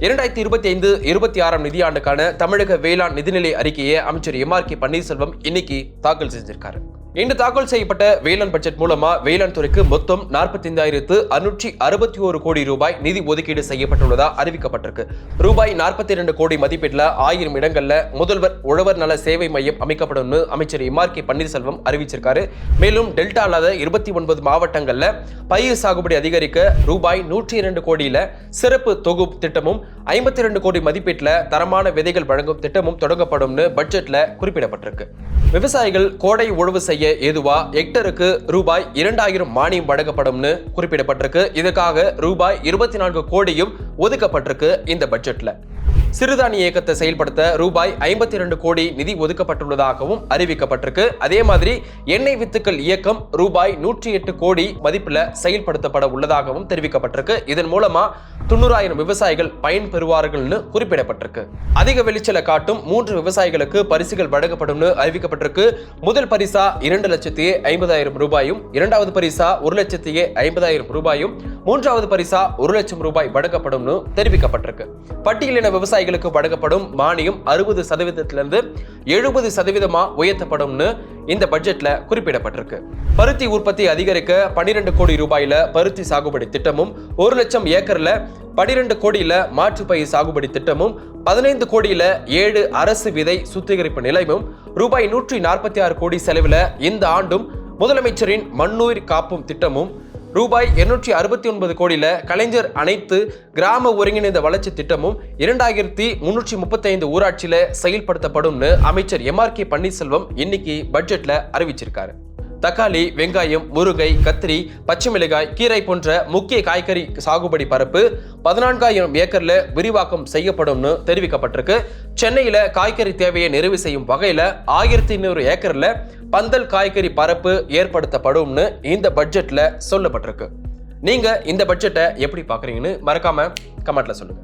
இரண்டாயிரத்தி இருபத்தி ஐந்து இருபத்தி ஆறாம் நிதியாண்டுக்கான தமிழக வேளாண் நிதிநிலை அறிக்கையை அமைச்சர் எம் ஆர் கே பன்னீர்செல்வம் இன்னைக்கு தாக்கல் செஞ்சிருக்காரு. இன்று தாக்கல் செய்யப்பட்ட வேளாண் பட்ஜெட் மூலமா வேளாண் துறைக்கு மொத்தம் நாற்பத்தைந்தாயிரத்து அறுநூற்றி அறுபத்தி ஒரு கோடி ரூபாய் நிதி ஒதுக்கீடு செய்யப்பட்டுள்ளதா அறிவிக்கப்பட்டிருக்கு. ரூபாய் நாற்பத்தி இரண்டு கோடி மதிப்பீட்டில் ஆயிரம் இடங்கள்ல முதல்வர் உழவர் நல சேவை மையம் அமைக்கப்படும்னு அமைச்சர் எம் ஆர் கே பன்னீர்செல்வம் அறிவிச்சிருக்காரு. மேலும் டெல்டா அல்லாத இருபத்தி ஒன்பது மாவட்டங்கள்ல பயிர் சாகுபடி அதிகரிக்க ரூபாய் நூற்றி இரண்டு கோடியில சிறப்பு தொகுப்பு திட்டமும் ஐம்பத்தி இரண்டு கோடி மதிப்பீட்டில் தரமான விதைகள் வழங்கும் திட்டமும் தொடங்கப்படும்னு பட்ஜெட்ல குறிப்பிடப்பட்டிருக்கு. விவசாயிகள் கோடை உழவு செய்ய ஏதுவா ஹெக்டருக்கு ரூபாய் இரண்டாயிரம் மானியம் வழங்கப்படும்னு குறிப்பிடப்பட்டிருக்கு. இதுக்காக ரூபாய் இருபத்தி நான்கு கோடியும் ஒதுக்கப்பட்டிருக்கு இந்த பட்ஜெட்ல. சிறுதானிய இயக்கத்தை செயல்படுத்த ரூபாய் ஐம்பத்தி இரண்டு கோடி நிதி ஒதுக்கப்பட்டுள்ளதாகவும் அறிவிக்கப்பட்டிருக்கு. அதே மாதிரி எண்ணெய் வித்துக்கள் இயக்கம் ரூபாய் நூற்றி எட்டு கோடி மதிப்பில் செயல்படுத்தப்பட உள்ளதாகவும் தெரிவிக்கப்பட்டிருக்கு. இதன் மூலமா தொண்ணூறாயிரம் விவசாயிகள் பயன் பெறுவார்கள்னு குறிப்பிடப்பட்டிருக்கு. அதிக விளைச்சலை காட்டும் மூன்று விவசாயிகளுக்கு பரிசுகள் வழங்கப்படும்னு அறிவிக்கப்பட்டிருக்கு. முதல் பரிசா இரண்டு லட்சத்தி ஐம்பதாயிரம் ரூபாயும் இரண்டாவது பரிசா ஒரு லட்சத்தி ஐம்பதாயிரம் ரூபாயும் மூன்றாவது பரிசா ஒரு லட்சம் ரூபாய் வழங்கப்படும்னு தெரிவிக்கப்பட்டிருக்கு. பட்டியலின விவசாயிகளுக்கு வழங்கப்படும் மானியம் அறுபது சதவீதத்திலிருந்து எழுபது சதவீதமா உயர்த்தப்படும்னு இந்த பட்ஜெட்ல குறிப்பிடப்பட்டிருக்கு. பருத்தி உற்பத்தி அதிகரிக்க பன்னிரெண்டு கோடி ரூபாயில பருத்தி சாகுபடி திட்டமும் ஒரு லட்சம் ஏக்கர்ல பனிரெண்டு கோடியில மாற்று பயிர் சாகுபடி திட்டமும் பதினைந்து கோடியில ஏழு அரசு விதை சுத்திகரிப்பு நிலையமும் ரூபாய் நூற்றி நாற்பத்தி ஆறு கோடி செலவில் இந்த ஆண்டும் முதலமைச்சரின் மண்ணுயிர் காப்பும் திட்டமும் ரூபாய் எண்ணூற்றி அறுபத்தி ஒன்பது கோடியில் கலைஞர் அனைத்து கிராம ஒருங்கிணைந்த வளர்ச்சி திட்டமும் இரண்டாயிரத்தி முன்னூற்றி முப்பத்தைந்து ஊராட்சியில் செயல்படுத்தப்படும்னு அமைச்சர் எம் ஆர் கே பன்னீர்செல்வம் இன்னைக்கு பட்ஜெட்டில் அறிவிச்சிருக்காரு. தக்காளி வெங்காயம் முருங்கை கத்திரி பச்சை மிளகாய் கீரை போன்ற முக்கிய காய்கறி சாகுபடி பரப்பு பதினான்காயிரம் ஏக்கர்ல விரிவாக்கம் செய்யப்படும்னு தெரிவிக்கப்பட்டிருக்கு. சென்னையில காய்கறி தேவையை நிறைவு செய்யும் வகையில ஆயிரத்தி ஐநூறு ஏக்கர்ல பந்தல் காய்கறி பரப்பு ஏற்படுத்தப்படும்னு இந்த பட்ஜெட்ல சொல்லப்பட்டிருக்கு. நீங்க இந்த பட்ஜெட்டை எப்படி பாக்குறீங்கன்னு மறக்காம கமெண்ட்ல சொல்லுங்க.